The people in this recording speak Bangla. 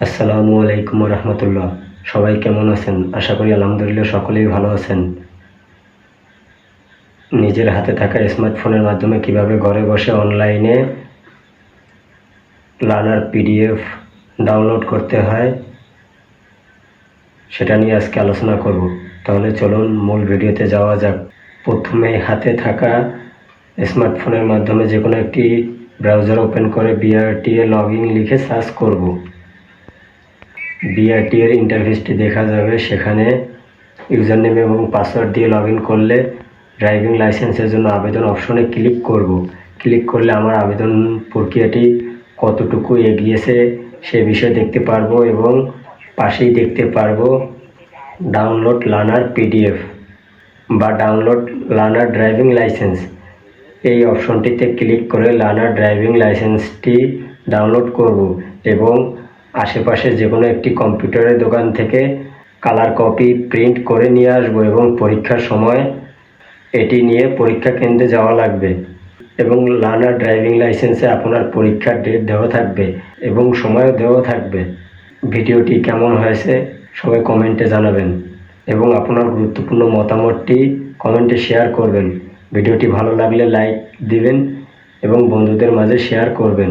আসসালামু আলাইকুম রহমতুল্লাহ। সবাই কেমন আছেন? আশা করি আলহামদুলিল্লাহ সকলেই ভালো আছেন। নিজের হাতে থাকা স্মার্টফোনের মাধ্যমে কীভাবে ঘরে বসে অনলাইনে লার্নার পিডিএফ ডাউনলোড করতে হয়, সেটা নিয়ে আজকে আলোচনা করব। তাহলে চলুন মূল ভিডিওতে যাওয়া যাক। প্রথমে হাতে থাকা স্মার্টফোনের মাধ্যমে যে কোনো একটি ব্রাউজার ওপেন করে বিআরটিএ লগ ইন লিখে সার্চ করব। বিআরটি এর ইন্টারফেসটি দেখা যাবে। সেখানে ইউজার নেম এবং পাসওয়ার্ড দিয়ে লগ করলে ড্রাইভিং লাইসেন্সের জন্য আবেদন অপশনে ক্লিক করব। ক্লিক করলে আমার আবেদন প্রক্রিয়াটি কতটুকু এগিয়েছে সে বিষয়ে দেখতে পারব এবং পাশেই দেখতে পারব ডাউনলোড লার্নার পিডিএফ বা ডাউনলোড লার্নার ড্রাইভিং লাইসেন্স এই অপশনটিতে ক্লিক করে লার্নার ড্রাইভিং লাইসেন্সটি ডাউনলোড করব এবং আশেপাশে যে কোনো একটি কম্পিউটারের দোকান থেকে কালার কপি প্রিন্ট করে নিয়ে আসব এবং পরীক্ষার সময় এটি নিয়ে পরীক্ষা কেন্দ্রে যাওয়া লাগবে এবং লার্নার ড্রাইভিং লাইসেন্সে আপনার পরীক্ষার ডেট দেওয়া থাকবে এবং সময়ও দেওয়া থাকবে। ভিডিওটি কেমন হয়েছে সবাই কমেন্টে জানাবেন এবং আপনার গুরুত্বপূর্ণ মতামতটি কমেন্টে শেয়ার করবেন। ভিডিওটি ভালো লাগলে লাইক দিবেন এবং বন্ধুদের মাঝে শেয়ার করবেন।